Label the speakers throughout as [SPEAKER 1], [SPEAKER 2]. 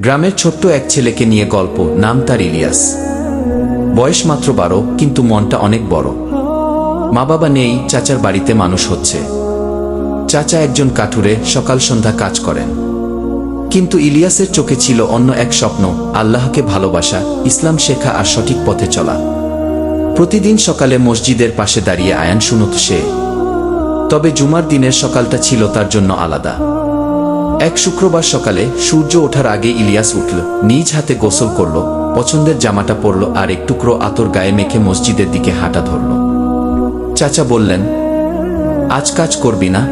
[SPEAKER 1] গ্রামের ছোট্ট এক ছেলেকে নিয়ে গল্প, নাম তার ইলিয়াস। বয়স মাত্র বারো, কিন্তু মনটা অনেক বড়। মা বাবা নেই, চাচার বাড়িতে মানুষ হচ্ছে। চাচা একজন কাঠুরে, সকাল সন্ধ্যা কাজ করেন। কিন্তু ইলিয়াসের চোখে ছিল অন্য এক স্বপ্ন, আল্লাহকে ভালোবাসা, ইসলাম শেখা আর সঠিক পথে চলা। প্রতিদিন সকালে মসজিদের পাশে দাঁড়িয়ে আয়ান শুনত সে। তবে জুমার দিনের সকালটা ছিল তার জন্য আলাদা। এক শুক্রবার সকালে সূর্য ওঠার আগে ইলিয়াস উঠল, নিজ হাতে গোসল করল, পছন্দের জামাটা পরল আর এক টুকরো আতর গায়ে মেখে মসজিদের দিকে হাঁটা ধরল। চাচা বললেন, আজ কাজ করবি না?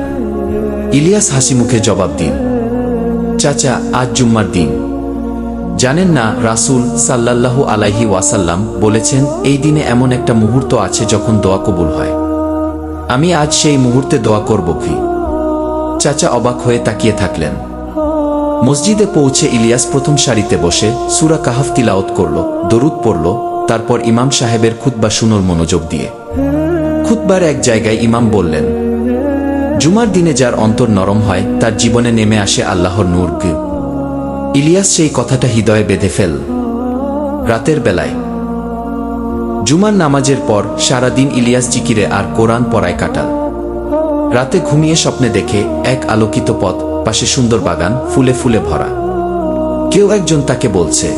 [SPEAKER 1] ইলিয়াস হাসি মুখে জবাব দিন চাচা, আজ জুম্মার দিন। জানেন না, রাসূল সাল্লাল্লাহু আলাইহি ওয়াসাল্লাম বলেছেন, এই দিনে এমন একটা মুহূর্ত আছে যখন দোয়া কবুল হয়। আমি আজ সেই মুহূর্তে দোয়া করব কি? চাচা অবাক হয়ে তাকিয়ে থাকলেন মসজিদে পৌঁছে ইলিয়াস প্রথম সারিতে বসে সুরা কাহাফ তিলাওত করল, দরুদ পড়ল, তারপর ইমাম সাহেবের খুতবা শুনল মনোযোগ দিয়ে। খুতবার এক জায়গায় ইমাম বললেন, জুমার দিনে যার অন্তর নরম হয়, তার জীবনে নেমে আসে আল্লাহর নূর ইলিয়াস সেই কথাটা হৃদয়ে বেঁধে ফেল। রাতের বেলায়। জুমার নামাজের পর সারাদিন ইলিয়াস জিকিরে আর কোরআন পড়ায় কাটাল। রাতে ঘুমিয়ে স্বপ্নে দেখে এক আলোকিত পথ পাশে সুন্দর বাগান, ফুলে ফুলে ভরা। কেউ একজন তাকে বলছে,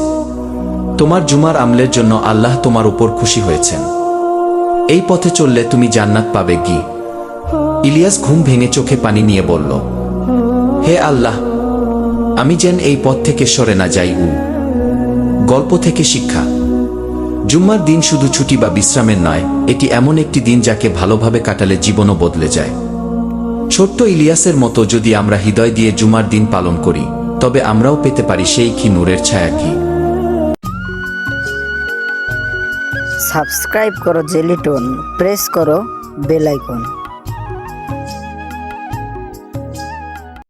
[SPEAKER 1] তোমার জুমার আমলের জন্য আল্লাহ তোমার উপর খুশি হয়েছেন। এই পথে চললে তুমি জান্নাত পাবে কি ইলিয়াস ঘুম ভেঙে চোখে পানি নিয়ে বলল, হে আল্লাহ, আমি যেন এই পথ থেকে সরে না যাই উ। গল্প থেকে শিক্ষা, জুম্মার দিন শুধু ছুটি বা বিশ্রামের নয়, এটি এমন একটি দিন যাকে ভালোভাবে কাটালে জীবনও বদলে যায়। ছোট্ট ইলিয়াসের মতো যদি আমরা হৃদয় দিয়ে জুমার দিন পালন করি, তবে আমরাও পেতে পারি সেই কি নূরের ছায়া কি?
[SPEAKER 2] সাবস্ক্রাইব করো জেলিটন, প্রেস করো বেল আইকন।